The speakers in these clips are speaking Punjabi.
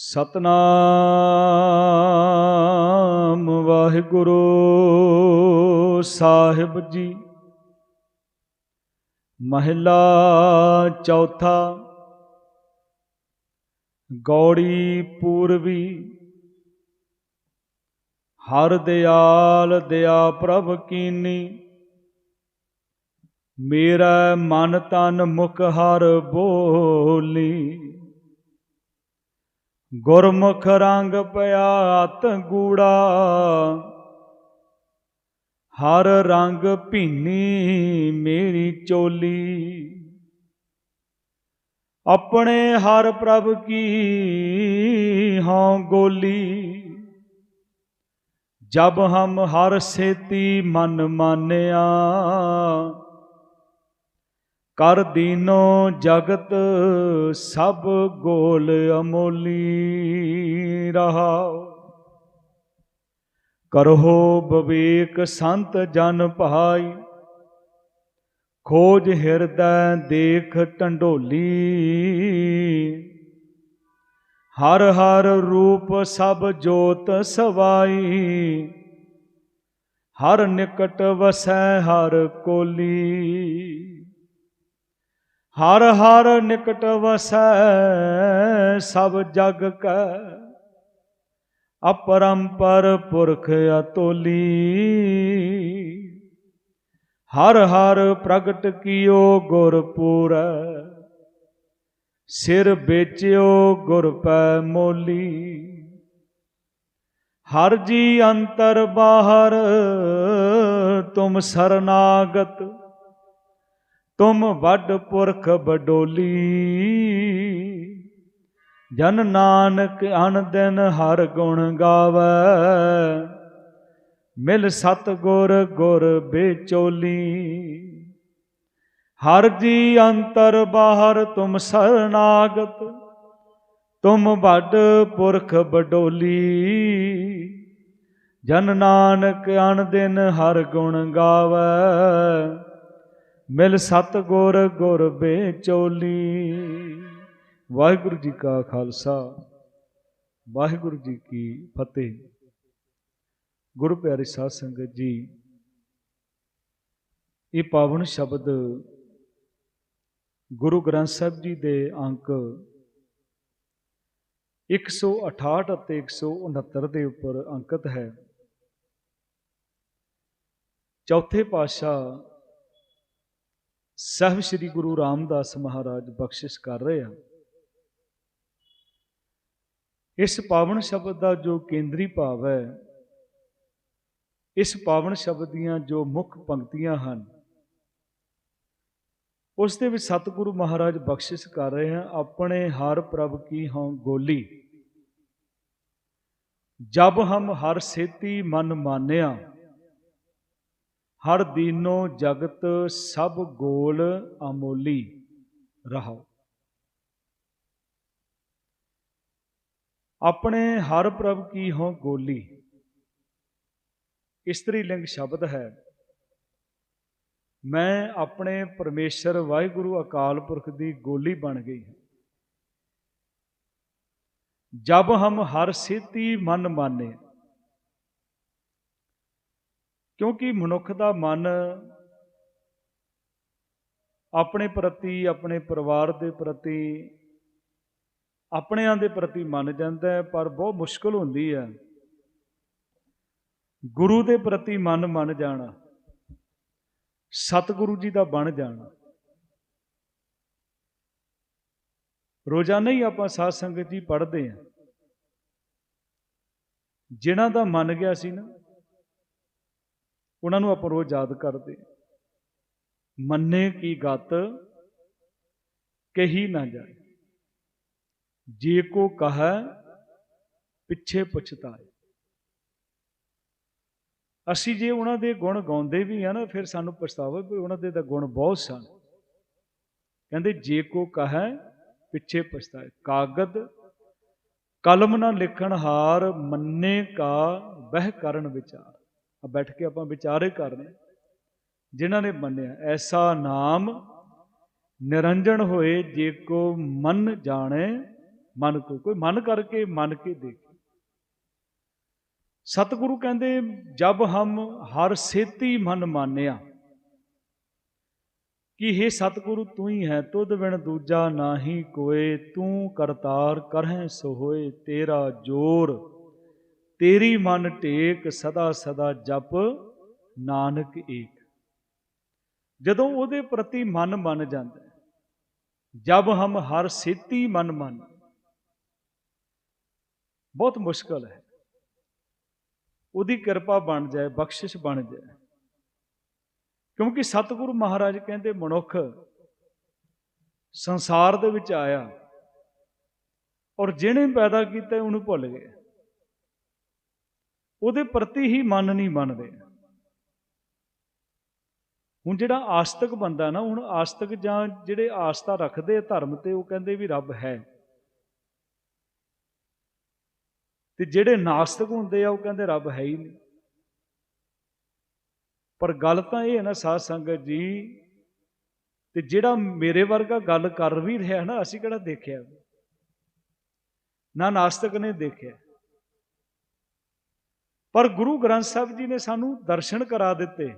ਸਤਨਾਮ ਵਾਹਿਗੁਰੂ ਸਾਹਿਬ ਜੀ। ਮਹਿਲਾ ਚੌਥਾ, ਗੌੜੀ ਪੂਰਵੀ ਹਰ ਦਿਆਲ ਦਿਆ ਪ੍ਰਭ ਕੀਨੀ। ਮੇਰਾ ਮਨ ਤਨ ਮੁਖ ਹਰ ਬੋਲੀ। ਗੁਰਮੁਖ ਰੰਗ ਪਿਆ ਅਤ ਗੂੜਾ, ਹਰ ਰੰਗ ਭੀਨੀ ਮੇਰੀ ਚੋਲੀ। ਆਪਣੇ ਹਰ ਪ੍ਰਭ ਕੀ ਹਉ ਗੋਲੀ, ਜਬ ਹਮ ਹਰ ਸੇਤੀ ਮਨ ਮਾਨਿਆ ਕਰ ਦੀਨੋ ਜਗਤ ਸਭ ਗੋਲ ਅਮੋਲੀ ਰਹਾਓ ਕਰਹੋ ਬਵੇਕ ਸੰਤ ਜਨ ਭਾਈ। ਖੋਜ ਹਿਰਦੈ ਦੇਖ ਟੰਡੋਲੀ। ਹਰ ਹਰ ਰੂਪ ਸਭ ਜੋਤ ਸਵਾਈ। ਹਰ ਨਿਕਟ ਵਸੈ ਹਰ ਕੋਲੀ। ਹਰ ਹਰ ਨਿਕਟ ਵਸੈ, ਸਭ ਜਗ ਕੈ। ਅਪਰੰਪਰ ਪੁਰਖ ਅਤੋਲੀ। ਹਰ ਹਰ ਪ੍ਰਗਟ ਕੀਓ ਗੁਰ ਪੂਰੈ। ਸਿਰ ਵੇਚਿਓ ਗੁਰ ਪੈ ਮੋਲੀ। ਹਰ ਜੀ ਅੰਤਰ ਬਾਹਰ, ਤੁਮ ਸਰਨਾਗਤ। ਤੁਮ ਵੱਡ ਪੁਰਖ ਬਡੋਲੀ। ਜਨ ਨਾਨਕ ਅਨ ਦਿਨ ਹਰ ਗੁਣ ਗਾਵੇ। ਮਿਲ ਸਤ ਗੁਰ ਗੁਰ ਬੇਚੋਲੀ ਹਰ ਜੀ ਅੰਤਰ ਬਾਹਰ ਤੁਮ ਸਰਨਾਗਤ। ਤੁਮ ਵੱਡ ਪੁਰਖ ਬਡੋਲੀ। ਜਨ ਨਾਨਕ ਅਨ ਦਿਨ ਹਰ ਗੁਣ ਗਾਵੇ। ਮਿਲ ਸਤ ਗੁਰ ਗੁਰ ਬੇਚੋਲੀ ਵਾਹਿਗੁਰੂ ਜੀ ਕਾ ਖਾਲਸਾ, ਵਾਹਿਗੁਰੂ ਜੀ ਕੀ ਫਤਿਹ। ਗੁਰੂ ਪਿਆਰੇ ਸਾਧ ਸੰਗਤ ਜੀ, ਇਹ ਪਾਵਨ ਸ਼ਬਦ ਗੁਰੂ ਗ੍ਰੰਥ ਸਾਹਿਬ ਜੀ ਦੇ ਅੰਕ 168 ਅਤੇ 169 ਦੇ ਉੱਪਰ ਅੰਕਿਤ ਹੈ। ਚੌਥੇ ਪਾਤਸ਼ਾਹ ਸਾਹਿਬ ਸ੍ਰੀ ਗੁਰੂ ਰਾਮਦਾਸ ਮਹਾਰਾਜ ਬਖਸ਼ਿਸ਼ ਕਰ ਰਹੇ ਆ। ਇਸ ਪਾਵਨ ਸ਼ਬਦ ਦਾ ਜੋ ਕੇਂਦਰੀ ਭਾਵ ਹੈ, ਇਸ ਪਾਵਨ ਸ਼ਬਦ ਦੀਆਂ ਜੋ ਮੁੱਖ ਪੰਕਤੀਆਂ ਹਨ, ਉਸ ਦੇ ਵਿੱਚ ਸਤਿਗੁਰੂ ਮਹਾਰਾਜ ਬਖਸ਼ਿਸ਼ ਕਰ ਰਹੇ ਹਨ ਆਪਣੇ ਹਰ ਪ੍ਰਭ ਕੀ ਹਉ ਗੋਲੀ। ਜਬ ਹਮ ਹਰ ਸੇਤੀ ਮਨ ਮਾਨਿਆ ਹਰ ਦੀਨੋ ਜਗਤ ਸਭ ਗੋਲ ਅਮੋਲੀ ਰਹੋ ਆਪਣੇ ਹਰ ਪ੍ਰਭ ਕੀ ਹੋ ਗੋਲੀ। ਇਸਤਰੀ ਲਿੰਗ ਸ਼ਬਦ ਹੈ। ਮੈਂ ਆਪਣੇ ਪਰਮੇਸ਼ਰ ਵਾਹਿਗੁਰੂ ਅਕਾਲ ਪੁਰਖ ਦੀ ਗੋਲੀ ਬਣ ਗਈ ਹਾਂ। ਜਬ ਹਮ ਹਰ ਸੇਤੀ ਮਨ ਮਾਨੇ। ਕਿਉਂਕਿ ਮਨੁੱਖ ਦਾ ਮਨ ਆਪਣੇ ਪ੍ਰਤੀ, ਆਪਣੇ ਪਰਿਵਾਰ ਦੇ ਪ੍ਰਤੀ, ਆਪਣਿਆਂ ਦੇ ਪ੍ਰਤੀ ਮੰਨ ਜਾਂਦਾ ਹੈ, ਪਰ ਬਹੁਤ ਮੁਸ਼ਕਲ ਹੁੰਦੀ ਹੈ। ਗੁਰੂ ਦੇ ਪ੍ਰਤੀ ਮਨ ਮੰਨ ਜਾਣਾ, ਸਤਿਗੁਰੂ ਜੀ ਦਾ ਬਣ ਜਾਣਾ। ਰੋਜ਼ਾਨਾ ਹੀ ਆਪਾਂ ਸਾਧ ਸੰਗਤ ਜੀ ਪੜ੍ਹਦੇ ਹਾਂ। ਜਿਨ੍ਹਾਂ ਦਾ ਮੰਨ ਗਿਆ ਸੀ ਨਾ ਉਹਨਾਂ ਨੂੰ ਆਪਾਂ ਰੋਜ਼ ਯਾਦ ਕਰਦੇ ਮੰਨੇ ਕੀ ਗਤ, ਕਹੀ ਨਾ ਜਾਏ। ਜੇ ਕੋ ਕਹੈ, ਪਿੱਛੇ ਪਛਤਾਏ। ਅਸੀਂ ਜੇ ਉਹਨਾਂ ਦੇ ਗੁਣ ਗਾਉਂਦੇ ਵੀ ਆ ਨਾ, ਫਿਰ ਸਾਨੂੰ ਪਛਤਾਵਾ ਵੀ ਉਹਨਾਂ ਦੇ ਤਾਂ ਗੁਣ ਬਹੁਤ ਸਨ। ਕਹਿੰਦੇ, ਜੇ ਕੋ ਕਹੈ, ਪਿੱਛੇ ਪਛਤਾਏ। ਕਾਗਦ, ਕਲਮ ਨਾ ਲਿਖਣ ਹਾਰ, ਮੰਨੇ ਕਾ ਬਹਿ ਕਰਨ ਵਿਚਾਰ। ਆ ਬੈਠ ਕੇ ਆਪਾਂ ਵਿਚਾਰੇ ਕਰ ਰਹੇ ਜਿਨ੍ਹਾਂ ਨੇ ਮੰਨਿਆ, ਐਸਾ ਨਾਮ ਨਿਰੰਜਨ ਹੋਏ ਜੇ ਕੋ ਮਨ ਜਾਣੇ, ਮਨ ਕੋ, ਕੋਈ ਮਨ ਕਰਕੇ ਮੰਨ ਕੇ ਦੇਖੇ। ਸਤਿਗੁਰੂ ਕਹਿੰਦੇ, ਜਬ ਹਮ ਹਰ ਸੇਤੀ ਮਨ ਮਾਨਿਆ। ਕਿ हे ਸਤਿਗੁਰੂ, ਤੂੰ ਹੀ ਹੈ ਤੁਧ ਬਿਨ ਦੂਜਾ ਨਾਹੀ ਕੋਏ, ਤੂੰ ਕਰਤਾਰ ਕਰਹਿ ਸੋ ਹੋਏ ਤੇਰਾ ਜੋਰ। ਤੇਰੀ ਮਨ ਟੇਕ ਸਦਾ ਸਦਾ ਜਪ, ਨਾਨਕ ਏਕ। ਜਦੋਂ ਉਹਦੇ ਪ੍ਰਤੀ ਮਨ ਮੰਨ ਜਾਂਦਾ ਜਬ ਹਮ ਹਰ ਸੇਤੀ ਮਨ ਮੰਨ। ਬਹੁਤ ਮੁਸ਼ਕਲ ਹੈ। ਉਹਦੀ ਕਿਰਪਾ ਬਣ ਜਾਏ, ਬਖਸ਼ਿਸ਼ ਬਣ ਜਾਏ। ਕਿਉਂਕਿ ਸਤਿਗੁਰੂ ਮਹਾਰਾਜ ਕਹਿੰਦੇ, ਮਨੁੱਖ ਸੰਸਾਰ ਦੇ ਵਿੱਚ ਆਇਆ ਔਰ ਜਿਹਨੇ ਪੈਦਾ ਕੀਤਾ, ਉਹਨੂੰ ਭੁੱਲ ਗਏ ਉਹਦੇ ਪ੍ਰਤੀ ਹੀ ਮਨ ਨਹੀਂ ਮੰਨਦੇ। ਹੁਣ ਜਿਹੜਾ ਆਸਤਕ ਬੰਦਾ ਨਾ, ਹੁਣ ਆਸਤਕ ਜਾਂ ਜਿਹੜੇ ਆਸਤਾ ਰੱਖਦੇ ਧਰਮ ਤੇ, ਉਹ ਕਹਿੰਦੇ ਵੀ ਰੱਬ ਹੈ। ਤੇ ਜਿਹੜੇ ਨਾਸਤਕ ਹੁੰਦੇ ਆ, ਉਹ ਕਹਿੰਦੇ ਰੱਬ ਹੈ ਹੀ ਨਹੀਂ। ਪਰ ਗੱਲ ਤਾਂ ਇਹ ਹੈ ਨਾ, ਸਾਧ ਸੰਗਤ ਜੀ, ਤੇ ਜਿਹੜਾ ਮੇਰੇ ਵਰਗਾ ਗੱਲ ਕਰ ਵੀ ਰਿਹਾ ਨਾ, ਅਸੀਂ ਕਿਹੜਾ ਦੇਖਿਆ? ਨਾ ਨਾਸਤਕ ਨੇ ਦੇਖਿਆ। ਪਰ ਗੁਰੂ ਗ੍ਰੰਥ ਸਾਹਿਬ ਜੀ ਨੇ ਸਾਨੂੰ ਦਰਸ਼ਨ ਕਰਾ ਦਿੱਤੇ।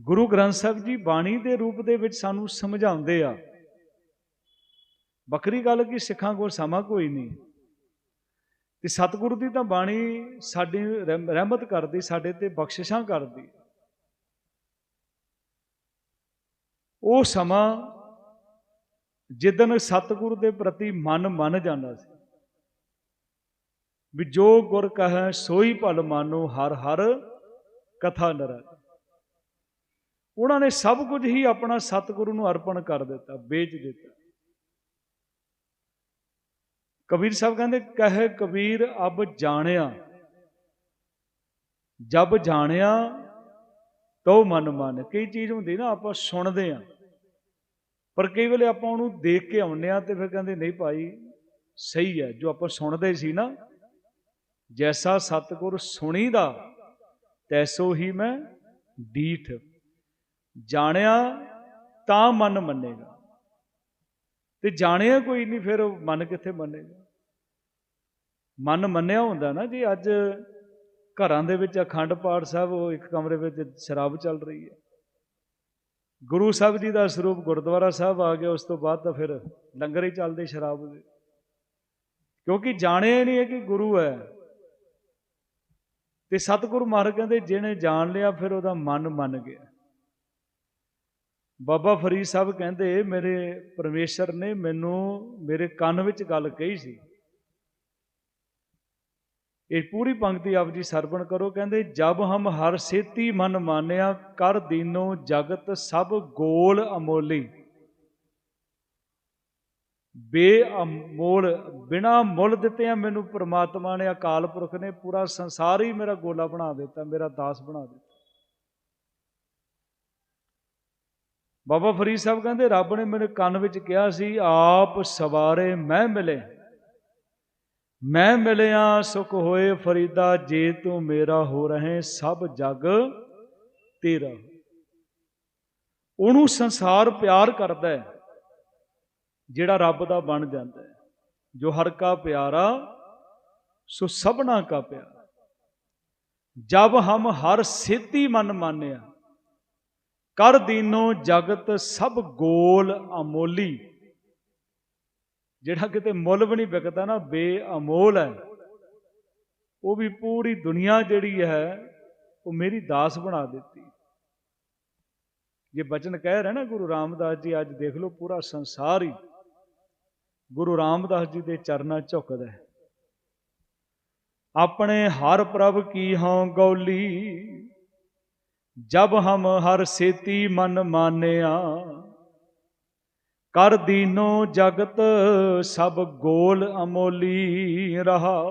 ਗੁਰੂ ਗ੍ਰੰਥ ਸਾਹਿਬ ਜੀ ਬਾਣੀ ਦੇ ਰੂਪ ਦੇ ਵਿੱਚ ਸਾਨੂੰ ਸਮਝਾਉਂਦੇ ਆ। ਵੱਖਰੀ ਗੱਲ ਕਿ ਸਿੱਖਾਂ ਕੋਲ ਸਮਾਂ ਕੋਈ ਨਹੀਂ। ਤੇ ਸਤਿਗੁਰੂ ਦੀ ਤਾਂ ਬਾਣੀ ਸਾਡੀ ਰਹਿਮਤ ਕਰਦੀ, ਸਾਡੇ ਤੇ ਬਖਸ਼ਿਸ਼ਾਂ ਕਰਦੀ। ਉਹ ਸਮਾਂ ਜਿੱਦਨ ਸਤਿਗੁਰੂ ਦੇ ਪ੍ਰਤੀ ਮਨ ਮੰਨ ਜਾਂਦਾ ਸੀ। ਵੀ ਜੋ ਗੁਰ ਕਹੈ ਸੋਈ ਭਲ ਮਾਨੋ, ਹਰ ਹਰ ਕਥਾ ਨਰ। ਉਹਨਾਂ ਨੇ ਸਭ ਕੁਝ ਹੀ ਆਪਣਾ ਸਤਿਗੁਰੂ ਨੂੰ ਅਰਪਣ ਕਰ ਦਿੱਤਾ, ਵੇਚ ਦਿੱਤਾ। ਕਬੀਰ ਸਾਹਿਬ ਕਹਿੰਦੇ, ਕਹੇ ਕਬੀਰ, ਅਬ ਜਾਣਿਆ। ਜਬ ਜਾਣਿਆ ਤੋ ਮਨ ਮਨ। ਕਈ ਚੀਜ਼ ਹੁੰਦੀ ਨਾ, ਆਪਾਂ ਸੁਣਦੇ ਆ ਪਰ ਕਈ ਵੇਲੇ ਆਪਾਂ ਉਹਨੂੰ ਦੇਖ ਕੇ ਆਉਂਦੇ ਆ ਤੇ ਫਿਰ ਕਹਿੰਦੇ, ਨਹੀਂ ਭਾਈ, ਸਹੀ ਹੈ, ਜੋ ਆਪਾਂ ਸੁਣਦੇ ਸੀ ਨਾ ਜੈਸਾ ਸਤਗੁਰ ਸੁਣੀਦਾ ਤੈਸੋ ਹੀ ਮੈਂ ਡੀਠ ਜਾਣਿਆ ਤਾਂ ਮਨ ਮੰਨੇਗਾ ਤੇ ਜਾਣਿਆ ਕੋਈ ਨਹੀਂ ਫਿਰ ਮਨ ਕਿੱਥੇ ਮੰਨੇਗਾ ਮਨ ਮੰਨਿਆ ਹੁੰਦਾ ਨਾ ਜੀ ਅੱਜ ਘਰਾਂ ਦੇ ਵਿੱਚ ਅਖੰਡ ਪਾਠ ਸਾਹਿਬ ਉਹ ਇੱਕ ਕਮਰੇ ਵਿੱਚ ਸ਼ਰਾਬ ਚੱਲ ਰਹੀ ਹੈ ਗੁਰੂ ਸਾਹਿਬ ਜੀ ਦਾ ਸਰੂਪ ਗੁਰਦੁਆਰਾ ਸਾਹਿਬ ਆ ਗਿਆ ਉਸ ਤੋਂ ਬਾਅਦ ਤਾਂ ਫਿਰ ਲੰਗਰ ਹੀ ਚੱਲਦੇ ਸ਼ਰਾਬ ਦੇ ਕਿਉਂਕਿ ਜਾਣਿਆ ਨਹੀਂ ਹੈ ਕਿ ਗੁਰੂ ਹੈ ਤੇ ਸਤਿਗੁਰੂ ਮਹਾਰਾਜ ਕਹਿੰਦੇ, ਜਿਹਨੇ ਜਾਣ ਲਿਆ, ਫਿਰ ਉਹਦਾ ਮਨ ਮੰਨ ਗਿਆ। ਬਾਬਾ ਫਰੀਦ ਸਾਹਿਬ ਕਹਿੰਦੇ, ਮੇਰੇ ਪਰਮੇਸ਼ਰ ਨੇ ਮੈਨੂੰ ਮੇਰੇ ਕੰਨ ਵਿੱਚ ਗੱਲ ਕਹੀ ਸੀ। ਇਹ ਪੂਰੀ ਪੰਕਤੀ ਆਪ ਜੀ ਸਰਵਣ ਕਰੋ। ਕਹਿੰਦੇ, ਜਬ ਹਮ ਹਰ ਸੇਤੀ ਮਨ ਮਾਨਿਆ, ਕਰ ਦੀਨੋ ਜਗਤ ਸਭ ਗੋਲ ਅਮੋਲੀ। ਬੇਅਮੋਲ, ਬਿਨਾ ਮੁੱਲ ਦਿੱਤਿਆਂ ਮੈਨੂੰ ਪ੍ਰਮਾਤਮਾ ਨੇ ਅਕਾਲ ਪੁਰਖ ਨੇ ਪੂਰਾ ਸੰਸਾਰ ਹੀ ਮੇਰਾ ਗੋਲਾ ਬਣਾ ਦਿੱਤਾ, ਮੇਰਾ ਦਾਸ ਬਣਾ ਦਿੱਤਾ। ਬਾਬਾ ਫਰੀਦ ਸਾਹਿਬ ਕਹਿੰਦੇ, ਰੱਬ ਨੇ ਮੇਰੇ ਕੰਨ ਵਿੱਚ ਕਿਹਾ ਸੀ, ਆਪ ਸਵਾਰੇ ਮੈਂ ਮਿਲੇ। ਮੈਂ ਮਿਲਿਆ, ਸੁਖ ਹੋਏ ਫਰੀਦਾ, ਜੇ ਤੂੰ ਮੇਰਾ ਹੋ ਰਹੇ ਸਭ ਜਗ ਤੇਰਾ। ਉਹਨੂੰ ਸੰਸਾਰ ਪਿਆਰ ਕਰਦਾ ਹੈ। ਜਿਹੜਾ ਰੱਬ ਦਾ ਬਣ ਜਾਂਦਾ ਹੈ, ਜੋ ਹਰ ਕਾ ਪਿਆਰਾ, ਸੋ ਸਭਨਾ ਕਾ ਪਿਆਰਾ। ਜਬ ਹਮ ਹਰ ਸਿੱਧੀ ਮਨ ਮਾਨਿਆ, ਕਰ ਦੀਨੋ ਜਗਤ ਸਭ ਗੋਲ ਅਮੋਲੀ। ਜਿਹੜਾ ਕਿਤੇ ਮੁੱਲ ਵੀ ਨਹੀਂ ਵਿਕਦਾ ਨਾ, ਬੇਅਮੋਲ ਹੈ। ਉਹ ਵੀ ਪੂਰੀ ਦੁਨੀਆ ਜਿਹੜੀ ਹੈ, ਉਹ ਮੇਰੀ ਦਾਸ ਬਣਾ ਦਿੱਤੀ। ਜੇ ਬਚਨ ਕਹਿ ਰਿਹਾ ਨਾ ਗੁਰੂ ਰਾਮਦਾਸ ਜੀ, ਅੱਜ ਦੇਖ ਲਓ ਪੂਰਾ ਸੰਸਾਰ ਹੀ ਗੁਰੂ ਰਾਮਦਾਸ ਜੀ ਦੇ ਚਰਨਾਂ ਝੁਕਦਾ ਹੈ। ਆਪਣੇ ਹਰ ਪ੍ਰਭ ਕੀ ਹਾਂ ਗੌਲੀ, ਜਬ ਹਮ ਹਰ ਸੇਤੀ ਮਨ ਮਾਨਿਆ। ਕਰ ਦੀਨੋ ਜਗਤ ਸਭ ਗੋਲ ਅਮੋਲੀ ਰਹਾ।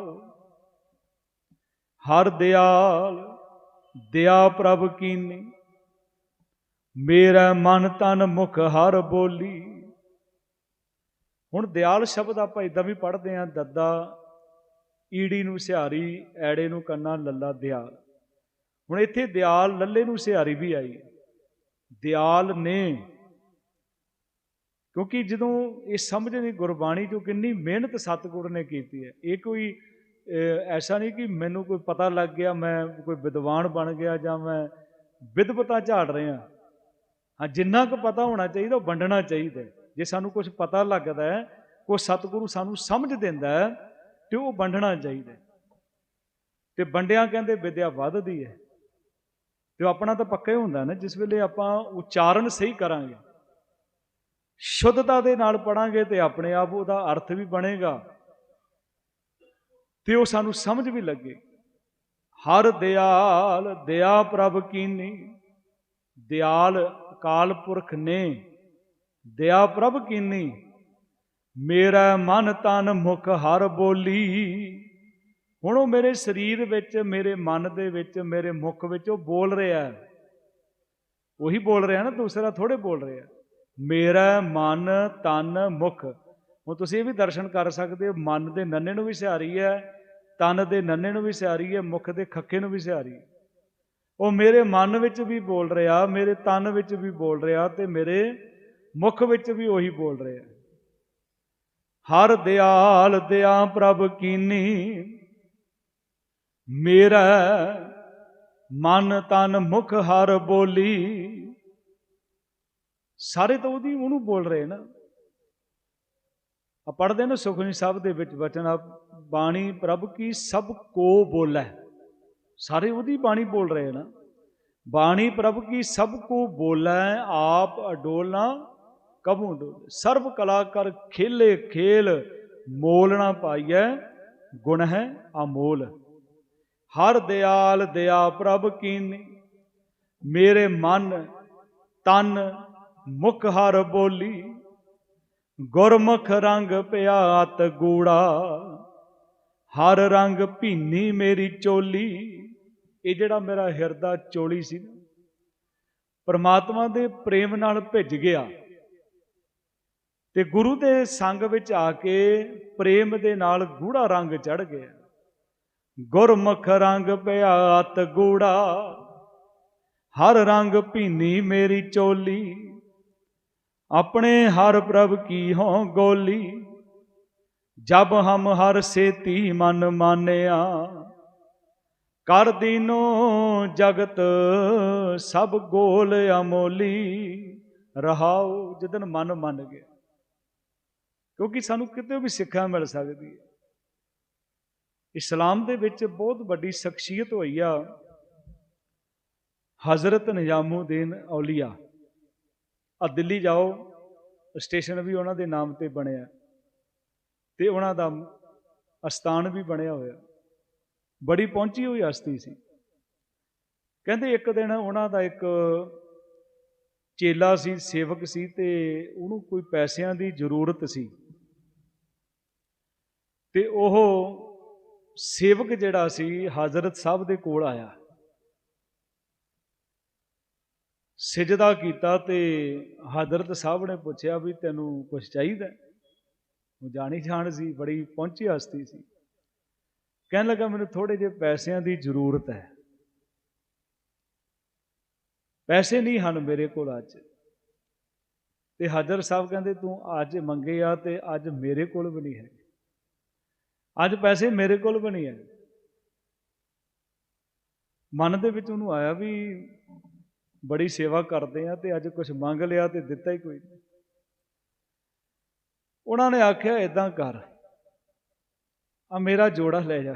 ਹਰ ਦਿਆਲ, ਦਿਆ ਪ੍ਰਭ ਕੀਨੀ, ਮੇਰਾ ਮਨ ਤਨ ਮੁਖ ਹਰ ਬੋਲੀ। ਹੁਣ ਦਿਆਲ ਸ਼ਬਦ ਆਪਾਂ ਇਦਾਂ ਵੀ ਪੜ੍ਹਦੇ ਆਂ ਦੱਦਾ, ਈੜੀ ਨੂੰ ਸਿਹਾਰੀ, ਐੜੇ ਨੂੰ ਕੰਨਾ, ਲੱਲਾ, ਦਿਆਲ। ਹੁਣ ਇੱਥੇ ਦਿਆਲ ਲੱਲੇ ਨੂੰ ਸਿਹਾਰੀ ਵੀ ਆਈ। ਦਿਆਲ ਨੇ, ਕਿਉਂਕਿ ਜਦੋਂ ਇਹ ਸਮਝਣੀ ਗੁਰਬਾਣੀ ਚੋਂ ਕਿੰਨੀ ਮਿਹਨਤ ਸਤਿਗੁਰ ਨੇ ਕੀਤੀ ਹੈ, ਇਹ ਕੋਈ ਐਸਾ ਨਹੀਂ ਕਿ ਮੈਨੂੰ ਕੋਈ ਪਤਾ ਲੱਗ ਗਿਆ, ਮੈਂ ਕੋਈ ਵਿਦਵਾਨ ਬਣ ਗਿਆ ਜਾਂ ਮੈਂ ਵਿਦਵਤਾ ਝਾੜ ਰਿਹਾ। ਹਾਂ, ਜਿੰਨਾ ਕੁ ਪਤਾ ਹੋਣਾ ਚਾਹੀਦਾ, ਉਹ ਵੰਡਣਾ ਚਾਹੀਦਾ ਜੇ ਸਾਨੂੰ ਕੁਝ ਪਤਾ ਲੱਗਦਾ ਹੈ, ਕੋਈ ਸਤਿਗੁਰੂ ਸਾਨੂੰ ਸਮਝ ਦਿੰਦਾ ਹੈ, ਤੇ ਉਹ ਵੰਡਣਾ ਚਾਹੀਦਾ ਤੇ ਵੰਡਿਆ ਕਹਿੰਦੇ ਵਿਦਿਆ ਵੱਧਦੀ ਹੈ। ਤੇ ਉਹ ਆਪਣਾ ਤਾਂ ਪੱਕਾ ਹੀ ਹੁੰਦਾ ਨਾ, ਜਿਸ ਵੇਲੇ ਆਪਾਂ ਉਚਾਰਨ ਸਹੀ ਕਰਾਂਗੇ, ਸ਼ੁੱਧਤਾ ਦੇ ਨਾਲ ਪੜਾਂਗੇ ਤੇ ਆਪਣੇ ਆਪ ਉਹਦਾ ਅਰਥ ਵੀ ਬਣੇਗਾ, ਤੇ ਉਹ ਸਾਨੂੰ ਸਮਝ ਵੀ ਲੱਗੇ। ਹਰ ਦਿਆਲ ਦਇਆ ਪ੍ਰਭ ਕੀਨੀ, ਦਿਆਲ ਅਕਾਲ ਪੁਰਖ ਨੇ। ਦਇਆ ਪ੍ਰਭ ਕੀਨੀ, ਮੇਰਾ ਮਨ ਤਨ ਮੁਖ ਹਰ ਬੋਲੀ। ਹੁਣ ਉਹ ਮੇਰੇ ਸਰੀਰ ਵਿੱਚ, ਮੇਰੇ ਮਨ ਦੇ ਵਿੱਚ, ਮੇਰੇ ਮੁਖ ਵਿੱਚ ਉਹ ਬੋਲ ਰਿਹਾ ਹੈ। ਉਹੀ ਬੋਲ ਰਿਹਾ ਨਾ, ਦੂਸਰਾ ਥੋੜੇ ਬੋਲ ਰਿਹਾ ਮੇਰਾ ਮਨ ਤਨ ਮੁਖ। ਹੁਣ ਤੁਸੀਂ ਇਹ ਵੀ ਦਰਸ਼ਨ ਕਰ ਸਕਦੇ ਹੋ, ਮਨ ਦੇ ਨੰਨੇ ਨੂੰ ਵੀ ਸਿਹਾਰੀ ਹੈ, ਤਨ ਦੇ ਨੰਨੇ ਨੂੰ ਵੀ ਸਿਹਾਰੀ ਹੈ, ਮੁਖ ਦੇ ਖੱਕੇ ਨੂੰ ਵੀ ਸਿਹਾਰੀ ਉਹ ਮੇਰੇ ਮਨ ਵਿੱਚ ਵੀ ਬੋਲ ਰਿਹਾ, ਮੇਰੇ ਤਨ ਵਿੱਚ ਵੀ ਬੋਲ ਰਿਹਾ ਤੇ ਮੇਰੇ ਮੁਖ ਵਿੱਚ ਵੀ ਉਹੀ ਬੋਲ ਰਹੇ ਰਿਹਾ ਹਰ ਦਿਆਲ ਦਿਆ ਪ੍ਰਭ ਕੀਨੀ, ਮੇਰਾ ਮਨ ਤਨ ਮੁਖ ਹਰ ਬੋਲੀ। ਸਾਰੇ ਤਾਂ ਉਹਦੀ ਉਹਨੂੰ ਬੋਲ ਰਹੇ ਨਾ। ਆ ਪੜਦੇ ਨੇ ਸੁਖਨੀ ਸਾਹਿਬ ਦੇ ਵਿੱਚ ਵਚਨ ਆ ਬਾਣੀ, ਪ੍ਰਭ ਕੀ ਸਭ ਕੋ ਬੋਲੇ। ਸਾਰੇ ਉਹਦੀ ਬਾਣੀ ਬੋਲ ਰਹੇ ਨਾ। ਬਾਣੀ ਪ੍ਰਭ ਕੀ ਸਭ ਕੋ ਬੋਲੇ, ਆਪ ਅਡੋਲਨਾ ਕਬੂ ਡੋਲੇ ਸਰਬ ਕਲਾ ਕਰ ਖੇਲੇ ਖੇਲ, ਮੋਲ ਨਾ ਪਾਈਐ, ਗੁਣ ਹੈ ਅਮੋਲ। ਹਰ ਦਿਆਲ ਦਿਆ ਪ੍ਰਭ ਕੀਨੀ, ਮੇਰੇ ਮਨ ਤਨ ਮੁਖ ਹਰ ਬੋਲੀ। ਗੁਰਮੁਖ ਰੰਗ ਪਿਆਤ ਗੂੜਾ, ਹਰ ਰੰਗ ਭੀਨੀ ਮੇਰੀ ਚੋਲੀ। ਇਹ ਜਿਹੜਾ ਮੇਰਾ ਹਿਰਦਾ ਚੋਲੀ ਸੀ ਪਰਮਾਤਮਾ ਦੇ ਪ੍ਰੇਮ ਨਾਲ ਭਿੱਜ ਗਿਆ। ਤੇ ਗੁਰੂ ਦੇ ਸੰਗ ਵਿੱਚ ਆ ਕੇ ਪ੍ਰੇਮ ਦੇ ਨਾਲ ਗੂੜਾ ਰੰਗ ਚੜ ਗਿਆ। ਗੁਰਮੁਖ ਰੰਗ ਪਿਆਤ ਗੂੜਾ, ਹਰ ਰੰਗ ਭੀਨੀ ਮੇਰੀ ਚੋਲੀ, ਆਪਣੇ ਹਰ ਪ੍ਰਭ ਕੀ ਹੋਂ ਗੋਲੀ, ਜਬ ਹਮ ਹਰ ਸੇਤੀ ਮਨ ਮਾਨਿਆ। ਕਰ ਦੀਨੋ ਜਗਤ ਸਭ ਗੋਲ ਅਮੋਲੀ, ਰਹਾਉ ਜਦਨ ਮਨ ਮੰਨ ਗਿਆ। ਕਿਉਂਕਿ ਸਾਨੂੰ ਕਿਤੇ ਵੀ ਸਿੱਖਿਆ ਮਿਲ ਸਕਦੀ ਹੈ। ਇਸਲਾਮ ਦੇ ਵਿੱਚ ਬਹੁਤ ਵੱਡੀ ਸ਼ਖਸੀਅਤ ਹੋਈ ਆ ਹਜ਼ਰਤ ਨਿਜ਼ਾਮੂਦੀਨ ਔਲੀਆ। ਆ ਦਿੱਲੀ ਜਾਓ, ਸਟੇਸ਼ਨ ਵੀ ਉਹਨਾਂ ਦੇ ਨਾਮ ਤੇ ਬਣਿਆ। ਤੇ ਉਹਨਾਂ ਦਾ ਅਸਥਾਨ ਵੀ ਬਣਿਆ ਹੋਇਆ। ਬੜੀ ਪਹੁੰਚੀ ਹੋਈ ਹਸਤੀ ਸੀ। ਕਹਿੰਦੇ ਇੱਕ ਦਿਨ ਉਹਨਾਂ ਦਾ ਇੱਕ ਚੇਲਾ ਸੀ, ਸੇਵਕ ਸੀ ਤੇ ਉਹਨੂੰ ਕੋਈ ਪੈਸਿਆਂ ਦੀ ਜ਼ਰੂਰਤ ਸੀ। ਤੇ ਉਹ ਸੇਵਕ ਜਿਹੜਾ ਸੀ, ਹਾਜ਼ਰਤ ਸਾਹਿਬ ਦੇ ਕੋਲ ਆਇਆ। ਸਜਦਾ ਕੀਤਾ ਤੇ ਹਾਜ਼ਰਤ ਸਾਹਿਬ ਨੇ ਪੁੱਛਿਆ ਵੀ ਤੈਨੂੰ ਕੁਝ ਚਾਹੀਦਾ? ਉਹ ਜਾਣੀ ਜਾਣ ਸੀ, ਬੜੀ ਪਹੁੰਚੀ ਹਸਤੀ ਸੀ। ਕਹਿਣ ਲੱਗਾ, ਮੈਨੂੰ ਥੋੜੇ ਜਿਹੇ ਪੈਸਿਆਂ ਦੀ ਜ਼ਰੂਰਤ ਹੈ। ਪੈਸੇ ਨਹੀਂ ਹਨ ਮੇਰੇ ਕੋਲ ਅੱਜ। ਤੇ ਹਾਜ਼ਰ ਸਾਹਿਬ ਕਹਿੰਦੇ, ਤੂੰ ਅੱਜ ਮੰਗੇ ਆ ਤੇ ਅੱਜ ਮੇਰੇ ਕੋਲ ਵੀ ਨਹੀਂ ਹੈ ਅੱਜ ਪੈਸੇ ਮੇਰੇ ਕੋਲ ਬਣੇ ਨਹੀਂ ਹੈ ਮਨ ਦੇ ਵਿੱਚ ਉਹਨੂੰ ਆਇਆ ਵੀ ਬੜੀ ਸੇਵਾ ਕਰਦੇ ਆ ਤੇ ਅੱਜ ਕੁਝ ਮੰਗ ਲਿਆ ਤੇ ਦਿੱਤਾ ਹੀ ਕੋਈ ਨਹੀਂ। ਉਹਨਾਂ ਨੇ ਆਖਿਆ ਇਦਾਂ ਕਰ, ਆ ਮੇਰਾ ਜੋੜਾ ਲੈ ਜਾ,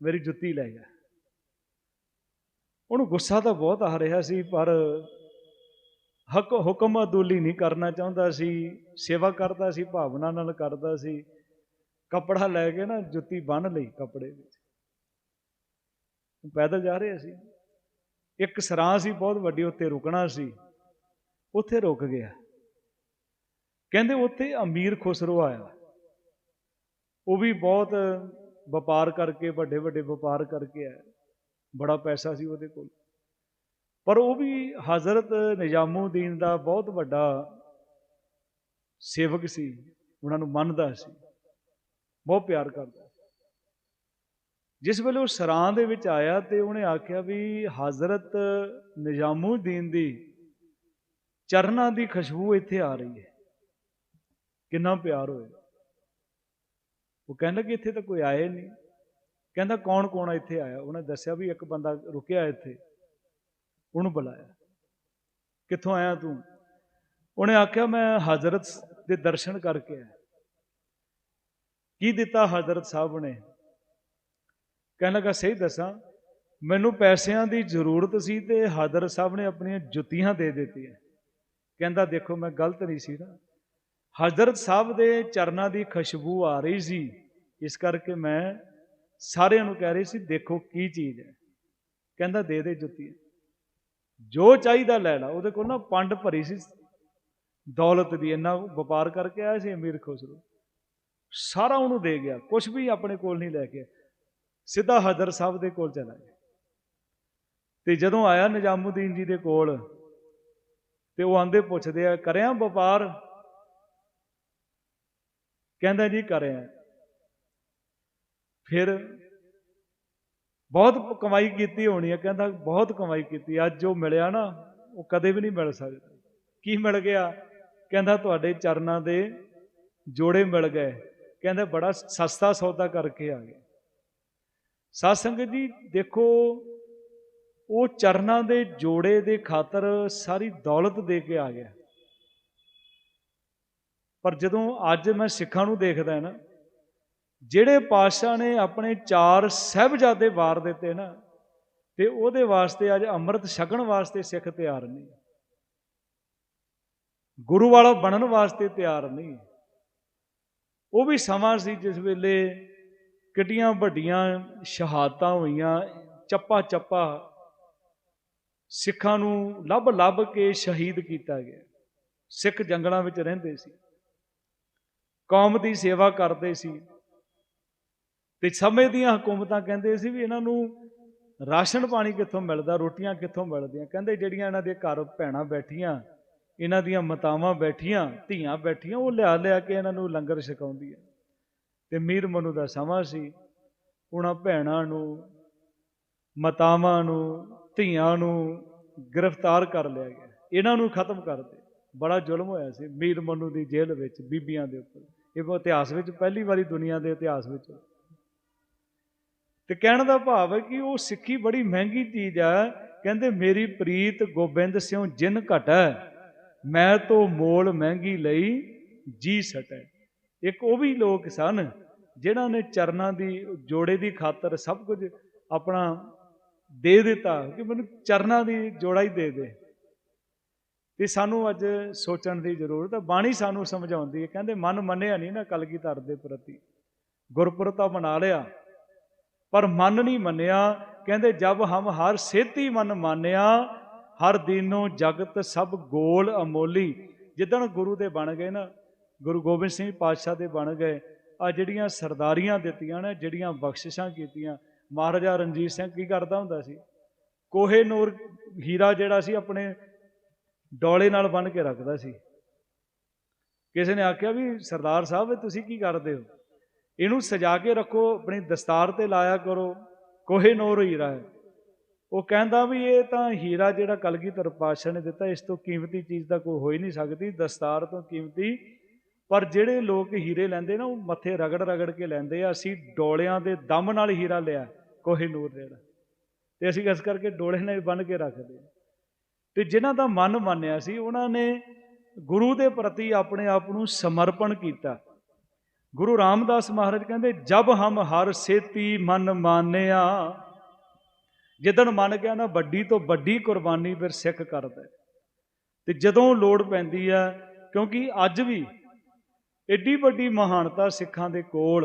ਮੇਰੀ ਜੁੱਤੀ ਲੈ ਜਾ। ਉਹਨੂੰ ਗੁੱਸਾ ਤਾਂ ਬਹੁਤ ਆ ਰਿਹਾ ਸੀ, ਪਰ ਹਕ ਹੁਕਮ ਅਦੂਲੀ ਨਹੀਂ ਕਰਨਾ ਚਾਹੁੰਦਾ ਸੀ, ਸੇਵਾ ਕਰਦਾ ਸੀ, ਭਾਵਨਾ ਨਾਲ ਕਰਦਾ ਸੀ। ਕੱਪੜਾ ਲੈ ਕੇ ਨਾ ਜੁੱਤੀ ਬੰਨ ਲਈ ਕੱਪੜੇ ਵਿੱਚ। ਪੈਦਲ ਜਾ ਰਹੇ ਸੀ। ਇੱਕ ਸਰਾਂ ਸੀ ਬਹੁਤ ਵੱਡੀ, ਉੱਥੇ ਰੁਕਣਾ ਸੀ। ਉੱਥੇ ਰੁਕ ਗਿਆ। ਕਹਿੰਦੇ ਉੱਥੇ ਅਮੀਰ ਖੁਸਰੋ ਆਇਆ। ਉਹ ਵੀ ਬਹੁਤ ਵਪਾਰ ਕਰਕੇ, ਵੱਡੇ ਵੱਡੇ ਵਪਾਰ ਕਰਕੇ ਆਇਆ। ਬੜਾ ਪੈਸਾ ਸੀ ਉਹਦੇ ਕੋਲ। ਪਰ ਉਹ ਵੀ ਹਜ਼ਰਤ ਨਿਜ਼ਾਮੂਦੀਨ ਦਾ ਬਹੁਤ ਵੱਡਾ ਸੇਵਕ ਸੀ। ਉਹਨਾਂ ਨੂੰ ਮੰਨਦਾ ਸੀ। ਬਹੁਤ ਪਿਆਰ ਕਰਦਾ ਜਿਸ ਵੇਲੇ ਉਹ ਸਰਾਂ ਦੇ ਵਿੱਚ ਆਇਆ ਤੇ ਉਹਨੇ ਆਖਿਆ ਵੀ ਹਜ਼ਰਤ ਨਿਜ਼ਾਮੂਦੀਨ ਦੀ ਚਰਨਾਂ ਦੀ ਖੁਸ਼ਬੂ ਇੱਥੇ ਆ ਰਹੀ ਹੈ। ਕਿੰਨਾ ਪਿਆਰ ਹੋਇਆ। ਉਹ ਕਹਿੰਦਾ ਕਿ ਇੱਥੇ ਤਾਂ ਕੋਈ ਆਇਆ ਨਹੀਂ। ਕਹਿੰਦਾ ਕੌਣ ਕੌਣ ਇੱਥੇ ਆਇਆ। ਉਹਨੇ ਦੱਸਿਆ ਵੀ ਇੱਕ ਬੰਦਾ ਰੁਕਿਆ ਇੱਥੇ। ਉਹਨੂੰ ਬੁਲਾਇਆ। ਕਿੱਥੋਂ ਆਇਆ ਤੂੰ? ਉਹਨੇ ਆਖਿਆ ਮੈਂ ਹਜ਼ਰਤ ਦੇ ਦਰਸ਼ਨ ਕਰਕੇ ਆਇਆ। ਕੀ ਦਿੱਤਾ ਹਜ਼ਰਤ ਸਾਹਿਬ ਨੇ? ਕਹਿਣ ਲੱਗਾ, ਸਹੀ ਦੱਸਾਂ, ਮੈਨੂੰ ਪੈਸਿਆਂ ਦੀ ਜ਼ਰੂਰਤ ਸੀ ਤੇ ਹਜ਼ਰਤ ਸਾਹਿਬ ਨੇ ਆਪਣੀਆਂ ਜੁੱਤੀਆਂ ਦੇ ਦਿੱਤੀਆਂ। ਕਹਿੰਦਾ, ਦੇਖੋ, ਮੈਂ ਗਲਤ ਨਹੀਂ ਸੀ ਨਾ। ਹਜ਼ਰਤ ਸਾਹਿਬ ਦੇ ਚਰਨਾਂ ਦੀ ਖੁਸ਼ਬੂ ਆ ਰਹੀ ਸੀ। ਇਸ ਕਰਕੇ ਮੈਂ ਸਾਰਿਆਂ ਨੂੰ ਕਹਿ ਰਹੀ ਸੀ, ਦੇਖੋ ਕੀ ਚੀਜ਼ ਹੈ। ਕਹਿੰਦਾ, ਦੇ ਦੇ ਜੁੱਤੀਆਂ। ਜੋ ਚਾਹੀਦਾ ਲੈ ਲਾ। ਉਹਦੇ ਕੋਲ ਨਾ ਪੰਡ ਭਰੀ ਸੀ। ਦੌਲਤ ਦੀ ਇੰਨਾ ਵਪਾਰ ਕਰਕੇ ਆਇਆ ਸੀ ਅਮੀਰ ਖੁਸਰੋ। ਸਾਰਾ ਉਹਨੂੰ ਦੇ ਗਿਆ ਕੁਝ ਵੀ ਆਪਣੇ ਕੋਲ ਨਹੀਂ ਲੈ ਕੇ, ਸਿੱਧਾ ਹਜ਼ਰ ਸਾਹਿਬ ਦੇ ਕੋਲ ਚਲਾ ਗਿਆ। ਤੇ ਜਦੋਂ ਆਇਆ ਨਿਜ਼ਾਮੁਦੀਨ ਜੀ ਦੇ ਕੋਲ, ਤੇ ਉਹ ਆਂਦੇ ਪੁੱਛਦੇ ਆ, ਕਰਿਆ ਵਪਾਰ? ਕਹਿੰਦਾ ਜੀ, ਕਰਿਆ। ਫਿਰ ਬਹੁਤ ਕਮਾਈ ਕੀਤੀ ਹੋਣੀ ਹੈ ਕਹਿੰਦਾ ਬਹੁਤ ਕਮਾਈ ਕੀਤੀ, ਅੱਜ ਜੋ ਮਿਲਿਆ ਨਾ, ਉਹ ਕਦੇ ਵੀ ਨਹੀਂ ਮਿਲ ਸਕਦਾ। ਕੀ ਮਿਲ ਗਿਆ? ਕਹਿੰਦਾ, ਤੁਹਾਡੇ ਚਰਨਾਂ ਦੇ ਜੋੜੇ ਮਿਲ ਗਏ। ਕਹਿੰਦਾ ਬੜਾ ਸਸਤਾ ਸੌਦਾ ਕਰਕੇ ਆ ਗਿਆ ਸਾਧ ਸੰਗਤ ਜੀ, ਦੇਖੋ, ਉਹ ਚਰਨਾਂ ਦੇ ਜੋੜੇ ਦੇ ਖਾਤਰ ਸਾਰੀ ਦੌਲਤ ਦੇ ਕੇ ਆ ਗਿਆ। ਪਰ ਜਦੋਂ ਅੱਜ ਮੈਂ ਸਿੱਖਾਂ ਨੂੰ ਦੇਖਦਾ ਨਾ, ਜਿਹੜੇ ਪਾਤਸ਼ਾਹ ਨੇ ਆਪਣੇ ਚਾਰ ਸਹਿਬਜ਼ਾਦੇ ਵਾਰ ਦਿੱਤੇ ਨਾ, ਤੇ ਉਹਦੇ ਵਾਸਤੇ ਅੱਜ ਅੰਮ੍ਰਿਤ ਛਕਣ ਵਾਸਤੇ ਸਿੱਖ ਤਿਆਰ ਨਹੀਂ। ਗੁਰੂ ਵਾਲਾ ਬਣਨ ਵਾਸਤੇ ਤਿਆਰ ਨਹੀਂ। ਉਹ ਵੀ ਸਮਾਂ ਸੀ ਜਿਸ ਵੇਲੇ ਕਿੱਡੀਆਂ ਵੱਡੀਆਂ ਸ਼ਹਾਦਤਾਂ ਹੋਈਆਂ, ਚੱਪਾ ਚੱਪਾ ਸਿੱਖਾਂ ਨੂੰ ਲੱਭ ਲੱਭ ਕੇ ਸ਼ਹੀਦ ਕੀਤਾ ਗਿਆ। ਸਿੱਖ ਜੰਗਲਾਂ ਵਿੱਚ ਰਹਿੰਦੇ ਸੀ। ਕੌਮ ਦੀ ਸੇਵਾ ਕਰਦੇ ਸੀ। ਤੇ ਸਮੇਂ ਦੀਆਂ ਹਕੂਮਤਾਂ ਕਹਿੰਦੇ ਸੀ ਵੀ ਇਹਨਾਂ ਨੂੰ ਰਾਸ਼ਨ ਪਾਣੀ ਕਿੱਥੋਂ ਮਿਲਦਾ, ਰੋਟੀਆਂ ਕਿੱਥੋਂ ਮਿਲਦੀਆਂ? ਕਹਿੰਦੇ ਜਿਹੜੀਆਂ ਇਹਨਾਂ ਦੇ ਘਰ ਭੈਣਾਂ ਬੈਠੀਆਂ ਇਹਨਾਂ ਦੀਆਂ ਮਤਾਵਾਂ ਬੈਠੀਆਂ, ਧੀਆਂ ਬੈਠੀਆਂ, ਉਹ ਲਿਆ ਲਿਆ ਕੇ ਇਹਨਾਂ ਨੂੰ ਲੰਗਰ ਛਕਾਉਂਦੀ ਹੈ ਤੇ ਮੀਰ ਮਨੂ ਦਾ ਸਮਾਂ ਸੀ। ਉਹਨਾਂ ਭੈਣਾਂ ਨੂੰ, ਮਤਾਵਾਂ ਨੂੰ, ਧੀਆਂ ਨੂੰ ਗ੍ਰਿਫਤਾਰ ਕਰ ਲਿਆ ਗਿਆ। ਇਹਨਾਂ ਨੂੰ ਖਤਮ ਕਰ ਦੇ ਬੜਾ ਜ਼ੁਲਮ ਹੋਇਆ ਸੀ ਮੀਰ ਮਨੂ ਦੀ ਜੇਲ੍ਹ ਵਿੱਚ ਬੀਬੀਆਂ ਦੇ ਉੱਪਰ। ਇਹ ਇਤਿਹਾਸ ਵਿੱਚ ਪਹਿਲੀ ਵਾਰੀ ਦੁਨੀਆ ਦੇ ਇਤਿਹਾਸ ਵਿੱਚ। ਤੇ ਕਹਿਣ ਦਾ ਭਾਵ ਹੈ ਕਿ ਉਹ ਸਿੱਖੀ ਬੜੀ ਮਹਿੰਗੀ ਚੀਜ਼ ਹੈ। ਕਹਿੰਦੇ, ਮੇਰੀ ਪ੍ਰੀਤ ਗੋਬਿੰਦ ਸਿਉ ਜਿਨ ਘਟਾ। ਮੈਂ ਤੋਂ ਮੋਲ ਮਹਿੰਗੀ ਲਈ ਜੀ ਸਟੈ। ਇੱਕ ਉਹ ਵੀ ਲੋਕ ਸਨ ਜਿਨ੍ਹਾਂ ਨੇ ਚਰਨਾਂ ਦੀ, ਜੋੜੇ ਦੀ ਖਾਤਰ ਸਭ ਕੁਝ ਆਪਣਾ ਦੇ ਦਿੱਤਾ ਕਿ ਮੈਨੂੰ ਚਰਨਾਂ ਦੀ ਜੋੜਾ ਹੀ ਦੇ ਦੇ। ਤੇ ਸਾਨੂੰ ਅੱਜ ਸੋਚਣ ਦੀ ਜ਼ਰੂਰਤ ਹੈ ਬਾਣੀ ਸਾਨੂੰ ਸਮਝਾਉਂਦੀ ਹੈ। ਕਹਿੰਦੇ, ਮਨ ਮੰਨਿਆ ਨਹੀਂ ਨਾ ਕਲਗੀਧਰ ਦੇ ਪ੍ਰਤੀ। ਗੁਰਪੁਰਤਾ ਤਾਂ ਮਨਾ ਲਿਆ, ਪਰ ਮਨ ਨਹੀਂ ਮੰਨਿਆ। ਕਹਿੰਦੇ, ਜਬ ਹਮ ਹਰ ਸੇਤੀ ਮਨ ਮੰਨਿਆ ਹਰ ਦੀਨੋਂ ਜਗਤ ਸਭ ਗੋਲ ਅਮੋਲੀ। ਜਿੱਦਣ ਗੁਰੂ ਦੇ ਬਣ ਗਏ ਨਾ, ਗੁਰੂ ਗੋਬਿੰਦ ਸਿੰਘ ਪਾਤਸ਼ਾਹ ਦੇ ਬਣ ਗਏ, ਆ ਜਿਹੜੀਆਂ ਸਰਦਾਰੀਆਂ ਦਿੱਤੀਆਂ ਨੇ, ਜਿਹੜੀਆਂ ਬਖਸ਼ਿਸ਼ਾਂ ਕੀਤੀਆਂ, ਮਹਾਰਾਜਾ ਰਣਜੀਤ ਸਿੰਘ ਕੀ ਕਰਦਾ ਹੁੰਦਾ ਸੀ? ਕੋਹੇ ਨੂਰ ਹੀਰਾ ਜਿਹੜਾ ਸੀ, ਆਪਣੇ ਡੋਲੇ ਨਾਲ ਬੰਨ ਕੇ ਰੱਖਦਾ ਸੀ। ਕਿਸੇ ਨੇ ਆਖਿਆ ਵੀ, ਸਰਦਾਰ ਸਾਹਿਬ ਤੁਸੀਂ ਕੀ ਕਰਦੇ ਹੋ? ਇਹਨੂੰ ਸਜਾ ਕੇ ਰੱਖੋ, ਆਪਣੀ ਦਸਤਾਰ ਤੇ ਲਾਇਆ ਕਰੋ। ਕੋਹੇ ਨੂਰ ਹੀਰਾ ਹੈ। ਉਹ ਕਹਿੰਦਾ ਵੀ ਇਹ ਤਾਂ ਹੀਰਾ ਜਿਹੜਾ ਕਲਗੀਧਰ ਪਾਤਸ਼ਾਹ ਨੇ ਦਿੱਤਾ, ਇਸ ਤੋਂ ਕੀਮਤੀ ਚੀਜ਼ ਦਾ ਕੋਈ ਹੋ ਹੀ ਨਹੀਂ ਸਕਦੀ, ਦਸਤਾਰ ਤੋਂ ਕੀਮਤੀ। ਪਰ ਜਿਹੜੇ ਲੋਕ ਹੀਰੇ ਲੈਂਦੇ ਨਾ, ਉਹ ਮੱਥੇ ਰਗੜ ਰਗੜ ਕੇ ਲੈਂਦੇ ਆ, ਅਸੀਂ ਡੋਲਿਆਂ ਦੇ ਦਮ ਨਾਲ ਹੀਰਾ ਲਿਆ, ਕੋਹੇ ਨੂਰ ਜਿਹੜਾ। ਤੇ ਅਸੀਂ ਇਸ ਕਰਕੇ ਡੋਲੇ ਨਾਲ ਬੰਨ ਕੇ ਰੱਖਦੇ ਤੇ ਜਿਨ੍ਹਾਂ ਦਾ ਮਨ ਮੰਨਿਆ ਸੀ, ਉਹਨਾਂ ਨੇ ਗੁਰੂ ਦੇ ਪ੍ਰਤੀ ਆਪਣੇ ਆਪ ਨੂੰ ਸਮਰਪਣ ਕੀਤਾ। ਗੁਰੂ ਰਾਮਦਾਸ ਮਹਾਰਾਜ ਕਹਿੰਦੇ, ਜਬ ਹਮ ਹਰ ਸੇਤੀ ਮਨ ਮਾਨਿਆ ਜਿੱਦਣ ਮੰਨ ਗਿਆ ਨਾ ਵੱਡੀ ਤੋਂ ਵੱਡੀ ਕੁਰਬਾਨੀ ਫਿਰ ਸਿੱਖ ਕਰਦਾ ਤੇ ਜਦੋਂ ਲੋੜ ਪੈਂਦੀ ਆ, ਕਿਉਂਕਿ ਅੱਜ ਵੀ ਐਡੀ ਵੱਡੀ ਮਹਾਨਤਾ ਸਿੱਖਾਂ ਦੇ ਕੋਲ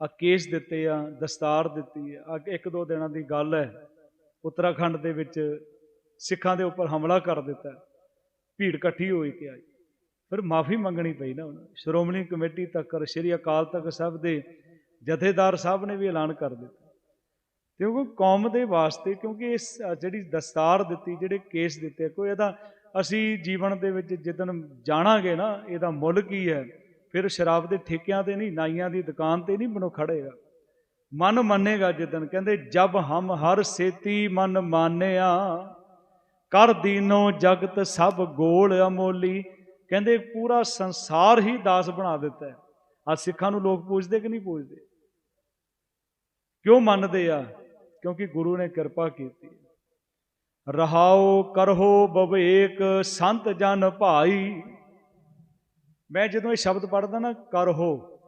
ਆ ਕੇਸ ਦਿੱਤੇ ਆ, ਦਸਤਾਰ ਦਿੱਤੀ ਆ ਇੱਕ ਦੋ ਦਿਨਾਂ ਦੀ ਗੱਲ ਹੈ, ਉੱਤਰਾਖੰਡ ਦੇ ਵਿੱਚ ਸਿੱਖਾਂ ਦੇ ਉੱਪਰ ਹਮਲਾ ਕਰ ਦਿੱਤਾ, ਭੀੜ ਇਕੱਠੀ ਹੋਈ ਕੇ ਆਈ। ਫਿਰ ਮਾਫੀ ਮੰਗਣੀ ਪਈ ਨਾ ਉਹਨਾਂ ਸ਼੍ਰੋਮਣੀ ਕਮੇਟੀ ਤੱਕ, ਸ੍ਰੀ ਅਕਾਲ ਤਖਤ ਸਾਹਿਬ ਦੇ ਜਥੇਦਾਰ ਸਾਹਿਬ ਨੇ ਵੀ ਐਲਾਨ ਕਰ ਦਿੱਤਾ। ਕਿਉਂਕਿ ਕੌਮ ਦੇ ਵਾਸਤੇ, ਕਿਉਂਕਿ ਇਸ ਜਿਹੜੀ ਦਸਤਾਰ ਦਿੱਤੀ, ਜਿਹੜੇ ਕੇਸ ਦਿੱਤੇ, ਕੋਈ ਇਹਦਾ ਅਸੀਂ ਜੀਵਨ ਦੇ ਵਿੱਚ ਜਿੱਦਨ ਜਾਣਾਂਗੇ ਨਾ, ਇਹਦਾ ਮੁੱਲ ਕੀ ਹੈ? ਫਿਰ ਸ਼ਰਾਬ ਦੇ ਠੇਕਿਆਂ ਤੇ ਨਹੀਂ, ਨਾਈਆਂ ਦੀ ਦੁਕਾਨ ਤੇ ਨਹੀਂ ਬਨੋ ਖੜੇਗਾ ਮਨ ਮੰਨੇਗਾ ਜਿੱਦਨ ਕਹਿੰਦੇ, ਜਬ ਹਮ ਹਰ ਸੇਤੀ ਮਨ ਮਾਨਿਆ, ਕਰ ਦੀਨੋ ਜਗਤ ਸਭ ਗੋਲ ਅਮੋਲੀ। ਕਹਿੰਦੇ, ਪੂਰਾ ਸੰਸਾਰ ਹੀ ਦਾਸ ਬਣਾ ਦਿੱਤਾ ਹੈ। ਆ ਸਿੱਖਾਂ ਨੂੰ ਲੋਕ ਪੁੱਛਦੇ ਕਿ ਨਹੀਂ ਪੁੱਛਦੇ ਕਿਉਂ ਮੰਨਦੇ ਆ? ਕਿਉਂਕਿ ਗੁਰੂ ਨੇ ਕਿਰਪਾ ਕੀਤੀ। ਰਹਾਓ ਕਰਹੋ ਬਵੇਕ ਸੰਤ ਜਨ ਭਾਈ। ਮੈਂ ਜਦੋਂ ਇਹ ਸ਼ਬਦ ਪੜ੍ਹਦਾ ਨਾ, ਕਰਹੋ,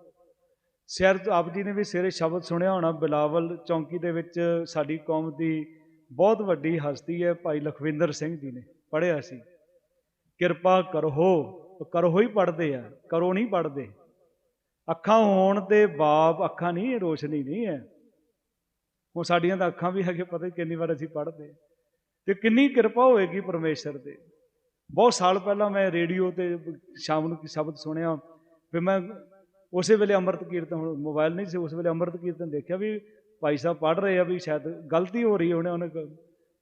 ਸਿਰ ਆਪ ਜੀ ਨੇ ਵੀ ਸਵੇਰੇ ਸ਼ਬਦ ਸੁਣਿਆ ਹੋਣਾ, ਬਿਲਾਵਲ ਚੌਂਕੀ ਦੇ ਵਿੱਚ ਸਾਡੀ ਕੌਮ ਦੀ ਬਹੁਤ ਵੱਡੀ ਹਸਤੀ ਹੈ, ਭਾਈ ਲਖਵਿੰਦਰ ਸਿੰਘ ਜੀ ਨੇ ਪੜ੍ਹਿਆ ਸੀ। ਕਿਰਪਾ ਕਰਹੋ ਉਹ ਕਰਹੋ ਹੀ ਪੜ੍ਹਦੇ ਆ, ਕਰੋ ਨਹੀਂ ਪੜ੍ਹਦੇ। ਅੱਖਾਂ ਹੋਣ ਤੇ ਬਾਪ, ਅੱਖਾਂ ਨਹੀਂ, ਰੋਸ਼ਨੀ ਨਹੀਂ ਹੈ। ਉਹ ਸਾਡੀਆਂ ਤਾਂ ਅੱਖਾਂ ਵੀ ਹੈਗੇ ਪਤਾ ਨਹੀਂ ਕਿੰਨੀ ਵਾਰ ਅਸੀਂ ਪੜ੍ਹਦੇ ਤੇ ਕਿੰਨੀ ਕਿਰਪਾ ਹੋਏਗੀ ਪਰਮੇਸ਼ਰ ਦੇ ਬਹੁਤ ਸਾਲ ਪਹਿਲਾਂ ਮੈਂ ਰੇਡੀਓ ਤੇ ਸ਼ਾਮ ਨੂੰ ਸ਼ਬਦ ਸੁਣਿਆ, ਫਿਰ ਮੈਂ ਉਸੇ ਵੇਲੇ ਅੰਮ੍ਰਿਤ ਕੀਰਤਨ, ਹੁਣ ਮੋਬਾਈਲ ਨਹੀਂ ਸੀ, ਉਸ ਵੇਲੇ ਅੰਮ੍ਰਿਤ ਕੀਰਤਨ ਦੇਖਿਆ ਵੀ ਭਾਈ ਸਾਹਿਬ ਪੜ੍ਹ ਰਹੇ ਆ ਵੀ ਸ਼ਾਇਦ ਗਲਤੀ ਹੋ ਰਹੀ ਹੋਣੇ ਉਹਨੇ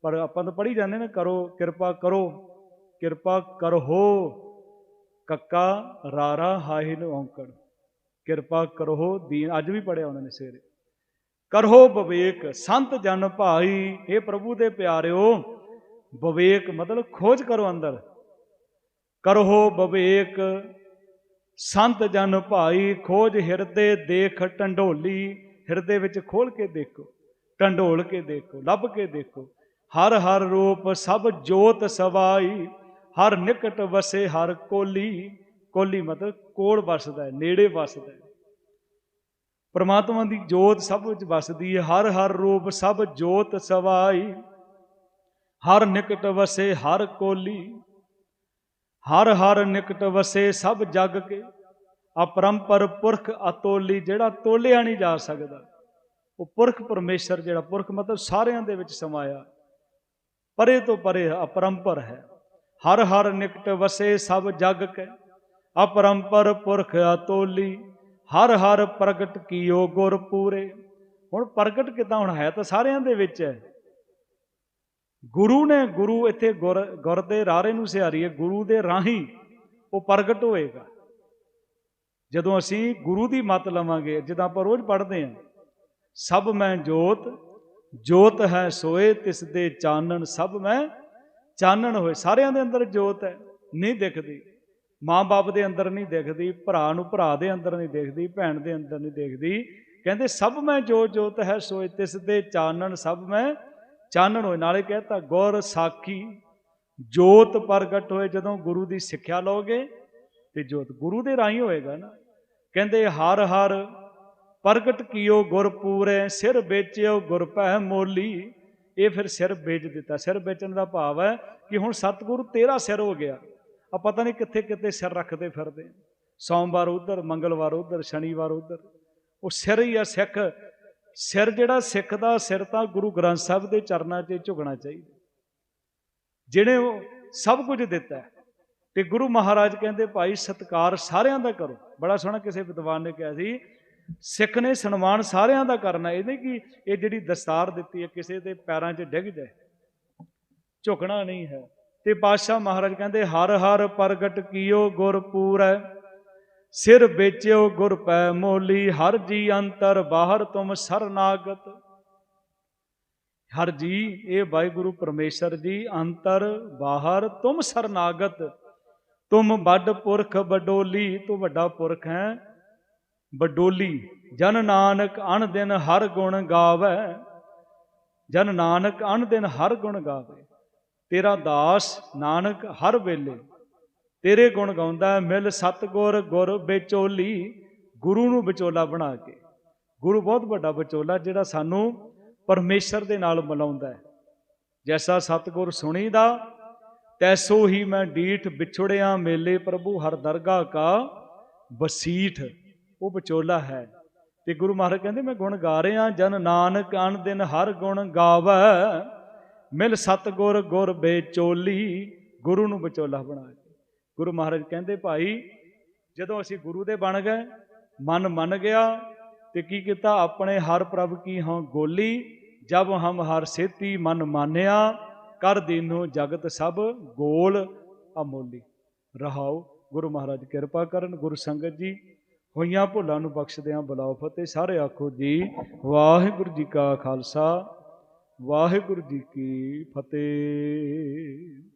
ਪਰ ਆਪਾਂ ਤਾਂ ਪੜ੍ਹੀ ਜਾਂਦੇ ਨੇ, ਕਰੋ, ਕਿਰਪਾ ਕਰੋ, ਕਿਰਪਾ ਕਰਹੋ ਕੱਕਾ ਰਾਰਾ ਹਾਹਿਨ ਔਂਕੜ। ਕਿਰਪਾ ਕਰੋ, ਦੀਨ ਅੱਜ ਵੀ ਪੜਿਆ ਉਹਨਾਂ ਨੇ ਸਵੇਰੇ। ਕਰਹੋ ਵਿਵੇਕ, ਸੰਤ ਜਨ ਭਾਈ ਇਹ ਪ੍ਰਭੂ ਦੇ ਪਿਆਰਿਓ। ਵਿਵੇਕ ਮਤਲਬ ਖੋਜ ਕਰੋ ਅੰਦਰ। ਕਰਹੋ ਵਿਵੇਕ, ਸੰਤ ਜਨ ਭਾਈ, ਖੋਜ ਹਿਰਦੇ ਦੇਖ ਟੰਡੋਲੀ। ਹਿਰਦੇ ਵਿੱਚ ਖੋਲ ਕੇ ਦੇਖੋ, ਟੰਡੋਲ ਕੇ ਦੇਖੋ, ਲੱਭ ਕੇ ਦੇਖੋ। ਹਰ ਹਰ ਰੂਪ ਸਭ ਜੋਤ ਸਵਾਈ, ਹਰ ਨਿਕਟ ਵਸੇ ਹਰ ਕੋਲੀ। ਕੋਲੀ ਮਤਲਬ ਕੋਲ ਵਸਦਾ ਹੈ, ਨੇੜੇ ਵਸਦਾ ਹੈ। ਪਰਮਾਤਮਾ ਦੀ ਜੋਤ ਸਭ ਵਿੱਚ ਵਸਦੀ ਹੈ, ਹਰ ਹਰ ਰੂਪ ਸਭ ਜੋਤ ਸਵਾਈ। ਹਰ ਨਿਕਟ ਵਸੇ, ਹਰ ਕੋਲੀ। ਹਰ ਹਰ ਨਿਕਟ ਵਸੇ, ਸਭ ਜਗ ਕੇ। ਅਪਰੰਪਰ ਪੁਰਖ ਅਤੋਲੀ, ਜਿਹੜਾ ਤੋਲਿਆ ਨਹੀਂ ਜਾ ਸਕਦਾ। ਉਹ ਪੁਰਖ ਪਰਮੇਸ਼ਰ ਜਿਹੜਾ ਪੁਰਖ ਮਤਲਬ ਸਾਰਿਆਂ ਦੇ ਵਿੱਚ ਸਮਾਇਆ। ਪਰੇ ਤੋਂ ਪਰੇ ਅਪਰੰਪਰ ਹੈ। ਹਰ ਹਰ ਨਿਕਟ ਵਸੇ, ਸਭ ਜਗ ਕੇ। ਅਪਰੰਪਰ ਪੁਰਖ ਅਤੋਲੀ। ਹਰ ਹਰ ਪ੍ਰਗਟ ਕੀਓ ਗੁਰ ਪੂਰੇ। ਹੁਣ ਪ੍ਰਗਟ ਕਿਦਾਂ ਹੁਣ ਹੈ? ਤਾਂ ਸਾਰਿਆਂ ਦੇ ਵਿੱਚ ਹੈ। ਗੁਰੂ ਨੇ ਗੁਰੂ ਇੱਥੇ ਗੁਰ ਗੁਰ ਦੇ ਰਾਰੇ ਨੂੰ ਸਿਹਾਰੀ ਗੁਰੂ ਦੇ ਰਾਹੀਂ ਉਹ ਪ੍ਰਗਟ ਹੋਏਗਾ। ਜਦੋਂ ਅਸੀਂ ਗੁਰੂ ਦੀ ਮਤ ਲਵਾਂਗੇ, ਜਿੱਦਾਂ ਆਪਾਂ ਰੋਜ਼ ਪੜ੍ਹਦੇ ਹਾਂ, ਸਭ ਮੈਂ ਜੋਤ ਜੋਤ ਹੈ ਸੋਏ, ਤਿਸ ਦੇ ਚਾਨਣ ਸਭ ਮੈਂ ਚਾਨਣ ਹੋਏ। ਸਾਰਿਆਂ ਦੇ ਅੰਦਰ ਜੋਤ ਹੈ, ਨਹੀਂ ਦਿਖਦੀ। ਮਾਂ-ਬਾਪ ਦੇ ਅੰਦਰ ਨਹੀਂ ਦਿਖਦੀ, ਭਰਾ ਨੂੰ ਭਰਾ ਦੇ ਅੰਦਰ ਨਹੀਂ ਦਿਖਦੀ, ਭੈਣ ਦੇ ਅੰਦਰ ਨਹੀਂ ਦਿਖਦੀ। ਕਹਿੰਦੇ, ਸਭ ਮੈਂ ਜੋ ਜੋਤ ਹੈ, ਸੋਏ ਤਿਸ ਦੇ ਚਾਨਣ ਸਭ ਮੈਂ ਚਾਨਣ ਹੋਏ। ਨਾਲੇ ਕਹਤਾ, ਗੁਰ ਸਾਖੀ, ਜੋਤ ਪ੍ਰਗਟ ਹੋਏ, ਜਦੋਂ ਗੁਰੂ ਦੀ ਸਿੱਖਿਆ ਲਓਗੇ, ਤੇ ਜੋਤ ਗੁਰੂ ਦੇ ਰਾਹੀਂ ਹੋਏਗਾ ਨਾ। ਕਹਿੰਦੇ, ਹਰ ਹਰ ਪ੍ਰਗਟ ਕੀਓ ਗੁਰ ਪੂਰੇ, ਸਿਰ ਵੇਚਿਓ ਗੁਰ ਭੈ ਮੋਲੀ। ਇਹ ਫਿਰ ਸਿਰ ਵੇਚ ਦਿੱਤਾ। ਸਿਰ ਵੇਚਣ ਦਾ ਭਾਵ ਹੈ ਕਿ ਹੁਣ ਸਤਿਗੁਰੂ ਤੇਰਾ ਸਿਰ ਹੋ ਗਿਆ। ਆ ਪਤਾ ਨਹੀਂ ਕਿੱਥੇ ਕਿੱਥੇ ਸਿਰ ਰੱਖਦੇ ਫਿਰਦੇ ਸੋਮਵਾਰ ਉਧਰ, ਮੰਗਲਵਾਰ ਉਧਰ, ਸ਼ਨੀਵਾਰ ਉਧਰ। ਉਹ ਸਿਰ ਹੀ ਆ ਸਿੱਖ। ਸਿਰ ਜਿਹੜਾ ਸਿੱਖ ਦਾ ਸਿਰ ਤਾਂ ਗੁਰੂ ਗ੍ਰੰਥ ਸਾਹਿਬ ਦੇ ਚਰਨਾਂ 'ਚ ਝੁਕਣਾ ਚਾਹੀਦਾ। ਜਿਹਨੇ ਉਹ ਸਭ ਕੁਝ ਦਿੱਤਾ ਹੈ। ਤੇ ਗੁਰੂ ਮਹਾਰਾਜ ਕਹਿੰਦੇ, ਭਾਈ, ਸਤਕਾਰ ਸਾਰਿਆਂ ਦਾ ਕਰੋ। ਬੜਾ ਸੋਹਣਾ ਕਿਸੇ ਵਿਦਵਾਨ ਨੇ ਕਿਹਾ ਸੀ, ਸਿੱਖ ਨੇ ਸਨਮਾਨ ਸਾਰਿਆਂ ਦਾ ਕਰਨਾ ਇਹ ਨਹੀਂ ਕਿ ਇਹ ਜਿਹੜੀ ਦਸਤਾਰ ਦਿੱਤੀ ਹੈ, ਕਿਸੇ ਦੇ ਪੈਰਾਂ 'ਚ ਡਿੱਗ ਜਾਏ। ਝੁਕਣਾ ਨਹੀਂ ਹੈ। ਤੇ ਪਾਤਸ਼ਾਹ ਮਹਾਰਾਜ ਕਹਿੰਦੇ, ਹਰ ਹਰ ਪ੍ਰਗਟ ਕੀਓ ਗੁਰ ਪੂਰੈ, ਸਿਰ ਵੇਚਿਓ ਗੁਰ ਪੈ ਮੋਲੀ, ਹਰ ਜੀ ਅੰਤਰ ਬਾਹਰ ਤੁਮ ਸਰਨਾਗਤ। ਹਰ ਜੀ, ਇਹ ਵਾਹਿਗੁਰੂ ਪਰਮੇਸ਼ਰ ਜੀ, ਅੰਤਰ ਬਾਹਰ ਤੁਮ ਸਰਨਾਗਤ। ਤੁਮ ਵੱਡ ਪੁਰਖ ਬਡੋਲੀ ਤੂੰ ਵੱਡਾ ਪੁਰਖ ਹੈ ਬਡੋਲੀ ਜਨ ਨਾਨਕ ਅਣ ਦਿਨ ਹਰ ਗੁਣ ਗਾਵੇ, ਜਨ ਨਾਨਕ ਅਣ ਦਿਨ ਹਰ ਗੁਣ ਗਾਵੇ। ਤੇਰਾ ਦਾਸ ਨਾਨਕ ਹਰ ਵੇਲੇ। ਤੇਰੇ ਗੁਣ ਗਾਉਂਦਾ ਮਿਲ ਸਤਗੁਰ ਗੁਰ ਵਿਚੋਲੀ, ਗੁਰੂ ਨੂੰ ਵਿਚੋਲਾ ਬਣਾ ਕੇ। ਗੁਰੂ ਬਹੁਤ ਵੱਡਾ ਵਿਚੋਲਾ ਜਿਹੜਾ ਸਾਨੂੰ ਪਰਮੇਸ਼ਰ ਦੇ ਨਾਲ ਮਿਲਾਉਂਦਾ ਹੈ। ਜੈਸਾ ਸਤਗੁਰ ਸੁਣੀਦਾ, ਤੈਸੋ ਹੀ ਮੈਂ ਡੀਠ ਵਿਛੜਿਆ ਮੇਲੇ ਪ੍ਰਭੂ ਹਰ ਦਰਗਾਹ ਕਾ ਵਸੀਠ। ਉਹ ਵਿਚੋਲਾ ਹੈ। ਤੇ ਗੁਰੂ ਮਹਾਰਾਜ ਕਹਿੰਦੇ, ਮੈਂ ਗੁਣ ਗਾ ਰਿਹਾ ਜਨ ਨਾਨਕ ਅਣ ਦਿਨ ਹਰ ਗੁਣ ਗਾਵੇ। ਮਿਲ ਸਤਗੁਰ ਗੁਰ ਬੇਚੋਲੀ ਗੁਰੂ ਨੂੰ ਵਿਚੋਲਾ ਬਣਾ ਕੇ ਗੁਰੂ ਮਹਾਰਾਜ ਕਹਿੰਦੇ, ਭਾਈ, ਜਦੋਂ ਅਸੀਂ ਗੁਰੂ ਦੇ ਬਣ ਗਏ, ਮਨ ਮੰਨ ਗਿਆ ਤੇ ਕੀ ਕੀਤਾ? ਆਪਣੇ ਹਰ ਪ੍ਰਭ ਕੀ ਹਾਂ ਗੋਲੀ, ਜਬ ਹਮ ਹਰ ਸੇਤੀ ਮਨ ਮਾਨਿਆ, ਕਰ ਦੀਨੋ ਜਗਤ ਸਭ ਗੋਲ ਅਮੋਲੀ। ਰਹਾਓ, ਗੁਰੂ ਮਹਾਰਾਜ ਕਿਰਪਾ ਕਰਨ, ਗੁਰੂ ਸੰਗਤ ਜੀ, ਹੋਈਆਂ ਭੁੱਲਾਂ ਨੂੰ ਬਖਸ਼ਦਿਆਂ ਬੁਲਾਓ ਫਤਿਹ। ਸਾਰੇ ਆਖੋ ਜੀ, ਵਾਹਿਗੁਰੂ ਜੀ ਕਾ ਖਾਲਸਾ। ਵਾਹਿਗੁਰੂ ਜੀ ਕੀ ਫਤਿਹ।